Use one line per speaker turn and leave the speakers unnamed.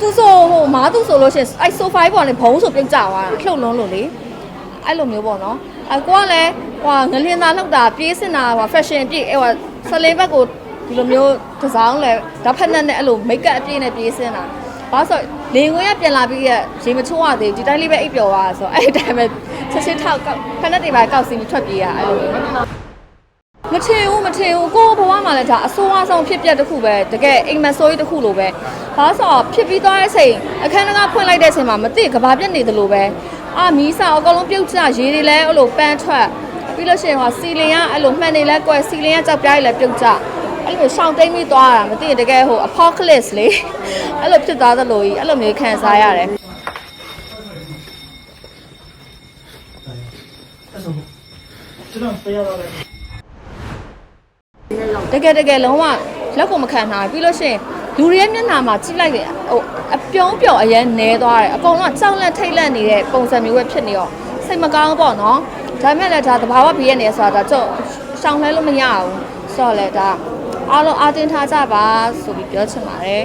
သူဆိုဟိုမားသူဆိုလို့ရှိရင်အဲ့ဆိုဖိုင်ပေါ်နေဘုံဆိုပြုတ်ကြသွားတာလှုပ်လုံးလို့လေအဲ့လိုမျိုးပေါ့နော်အကိုကလည်းဟိုငလင်းသားလှုပ်တာပြေးစင်တာဟို fashion ပြည့်ဟိုဆလင်းဘက်ကိုဒီလိုမျိုးဒီဇိုင်းလဲဓာတ်ဖက်နဲ့နဲ့အဲ့လို make up အပြည့်နဲ့ပြေးစင်တာဘာလို့ဆိုလေငွေရပြန်လာပြီးရရေမချိုးရသေးဒီတိုင်းလေးပဲအိပ်ပျော်သွားဆိုအဲ့ဒီတိုင်းပဲချက်ချင်းထောက်ကောက်ဖက်နဲ့တွေပါကောက်စီပြီးထွက်ပြေးရအဲ့လို မျိုးမထင်ဘူးမထင်ဘူးကိုယ့်ဘဝမှာလည်းဒါအဆိုးအဆုံးဖြစ်ပျက်တစ်ခုပဲတကယ်အိမ်မက်ဆိုးကြီးတစ်ခုလိုပဲဘာလို့ဆိုတော့ဖြစ်ပြီးသွားတဲ့အချိန်အခန်းတကားဖွင့်လိုက်တဲ့အချိန်မှာမသိကဘာပြက်နေသလိုပဲအာမီးစာအကုန်လုံးပြုတ်ကျရေတွေလည်းအဲ့လိုပန်းထွက်ပြီးလို့ရှိရင်ဟောစီလင်ကအဲ့လိုမှန်နေလဲကွယ်စီလင်ကကြောက်ပြားတွေလည်းပြုတ်ကျအဲ့လိုရှောင်းတိမ့်ပြီးသွားတာမသိရင်တကယ်ဟို apocalypse လေအဲ့လိုဖြစ်သွားသလိုကြီးအဲ့လိုမျိုးခံစားရတယ်
အဲ့ဆိုကျွန်တော်ဆရာတော်လည်း
တကယ်တကယ်လုံးဝလက်ကိုမခံနိုင်ဘူးပြီးလို့ရှိရင်လူတွေရဲ့မျက်နှာမှာကြည့်လိုက်တယ်ဟိုအပြုံးပြော်အရင်နဲသွားတယ်အကုန်လုံးကကြောက်လက်ထိတ်လက်နေတဲ့ပုံစံမျိုးပဲဖြစ်နေတော့စိတ်မကောင်းဘူးပေါ့နော်ဒါပေမဲ့လည်းဒါသဘာဝဘေးရနေဆိုတာဒါကျုပ်ရှောင်လဲလို့မရဘူးဆိုတော့လေဒါအားလုံးအတင်းထားကြပါဆိုပြီးပြောချင်ပါတယ်